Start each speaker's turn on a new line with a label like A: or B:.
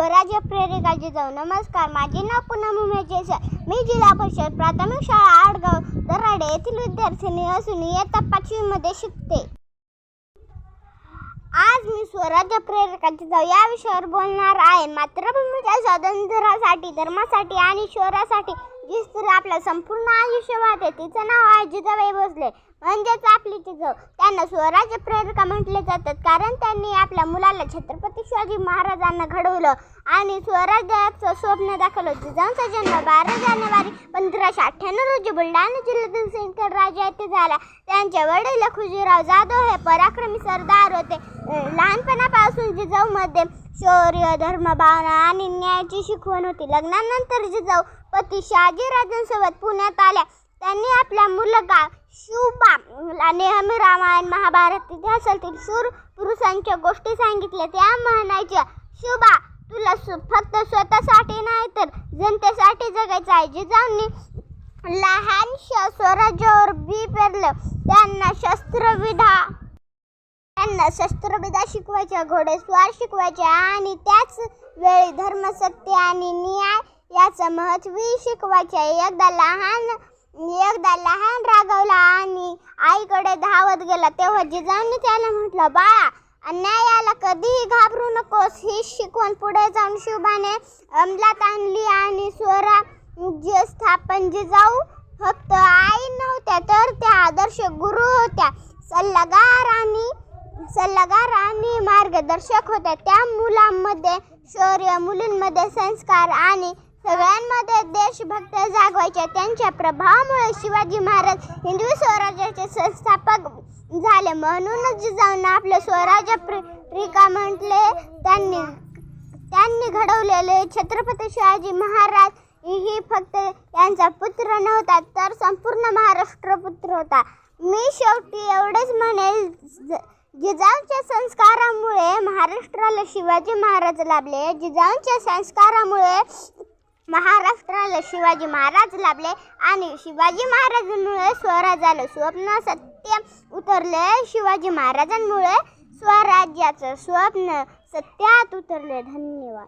A: स्वराज्य प्रेरिका जिजाऊ नमस्कार माझे नाव पूनम उमेश सर मी जिल्हा परिषद प्राथमिक शाळा आडगाव दराडे येथील विद्यार्थिनी असून इयत्ता पाचवीमध्ये शिकते. आज मी स्वराज्य प्रेरिका जिजाऊ या विषयावर बोलणार आहे. मातृभूमीच्या स्वातंत्र्यासाठी धर्मासाठी आणि शहरासाठी जी स्त्री आपलं संपूर्ण आयुष्य वाहते तिचं नाव आहे जिजाबाई भोसले म्हणजेच आपली जिजाऊ त्यांना स्वराज्य प्रेरका म्हटले जातात. कारण त्यांनी आपल्या मुलाला छत्रपती शिवाजी महाराजांना घडवलं आणि स्वराज्याचं स्वप्न दाखवलं. जिजाऊंचा जन्म बारा जानेवारी पंधराशे अठ्ठ्याण्णव रोजी बुलढाणा जिल्ह्यातील सिंदखेड राजा येथे झाला. त्यांचे वडील खुजीराव जाधव हे पराक्रमी सरदार होते. लहानपणापासून लहानपणापासून जिजाऊमध्ये शौर्य धर्मभावना आणि न्यायाची शिकवण होती. लग्नानंतर जिजाऊ पती शहाजीराजांसोबत पुण्यात आल्या. त्यांनी आपल्या मुलगा शिवबा नेहमी रामायण महाभारत इतिहासातील शूर पुरुषांच्या गोष्टी सांगितल्या. त्या म्हणायच्या शिवबा तुला फक्त स्वतःसाठी नाही तर जनतेसाठी जगायचं आहे. जिजाऊंनी लहानशा स्वराज्यावर बी पेरलं त्यांना शस्त्रविधा त्यांना शस्त्रविद्या शिकवायच्या घोडेस्वार शिकवायचे आणि त्याच वेळी धर्म सत्य आणि न्याय याचं महत्त्वही शिकवायचे. एकदा लहान एकदा लहान रागवला आणि आईकडे धावत गेला तेव्हा जिजाऊंनी त्याला म्हटलं बाळा अन्यायाला कधीही घाबरू नकोस. ही शिकवण पुढे जाऊन शिवबाने अंमलात आणली आणि स्वराज्य स्थापन जिजाऊ फक्त आई नव्हत्या तर त्या आदर्श गुरु होत्या सल्लागार आणि सल्लागार आणि मार्गदर्शक होते त्या मुलांमध्ये शौर्य मुलींमध्ये संस्कार आणि सगळ्यांमध्ये देशभक्त जागवायच्या. त्यांच्या प्रभावामुळे शिवाजी महाराज हिंदवी स्वराज्याचे संस्थापक झाले. म्हणूनच जिजाऊन आपले स्वराज्य प्रिका म्हटले त्यांनी त्यांनी घडवलेले छत्रपती शिवाजी महाराज ही फक्त यांचा पुत्र नव्हता तर संपूर्ण महाराष्ट्र पुत्र होता. मी शेवटी एवढेच म्हणेल जिजाऊंच्या संस्कारामुळे महाराष्ट्राला शिवाजी महाराज लाभले. जिजाऊंच्या संस्कारामुळे महाराष्ट्राला शिवाजी महाराज लाभले आणि शिवाजी महाराजांमुळे स्वराज्याला स्वप्न सत्य उतरले. शिवाजी महाराजांमुळे स्वराज्याचं स्वप्न सत्यात उतरले. धन्यवाद.